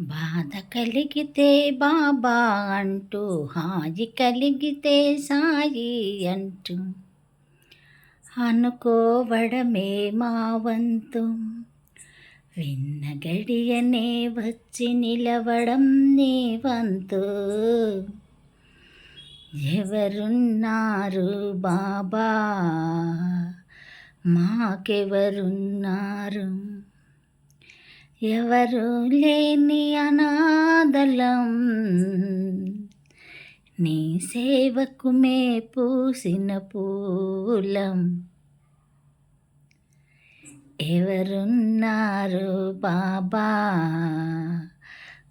బాధ కలిగితే బాబా అంటూ హాయి కలిగితే సాయి అంటూ. అనుకోవడమే మా వంతు. విన్న గడియనే వచ్చి నిలవడం నీ వంతు. ఎవరున్నారు బాబా? మాకెవరున్నారు? ఎవరు లేని అనాదలం. నీ సేవకు మే పూసిన పూలం. ఎవరున్నారు బాబా?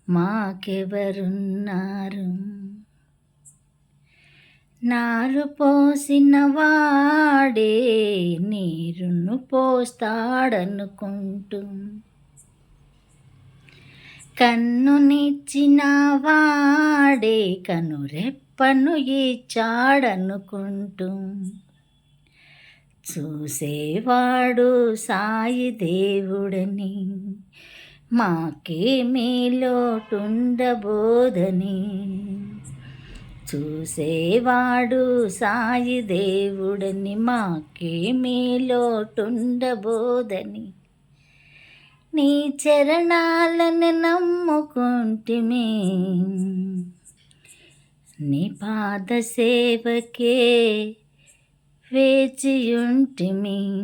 మాకెవరున్నారు? నారు పోసిన వాడే నీరును పోస్తాడనుకుంటూ. కన్నునిచ్చిన వాడే కనురెప్పను ఇచ్చాడనుకుంటూ చూసేవాడు సాయి దేవుడని మాకేమీ లోటుండబోదని చూసేవాడు సాయి దేవుడని మాకేమీ లోటుండబోదని నీ చరణాలను నమ్ముకుంటిమి. నీ పాద సేవకే వేచియుంటిమి.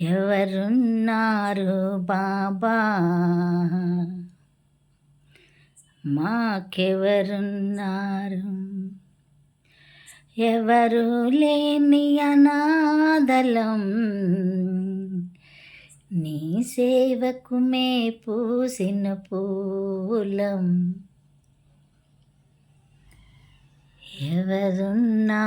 ఎవరున్నారు బాబా? మాకెవరున్నారు? ఎవరు లేని అనాదలం నీ సేవకు మే పూసిన పూలం. ఎవరున్నా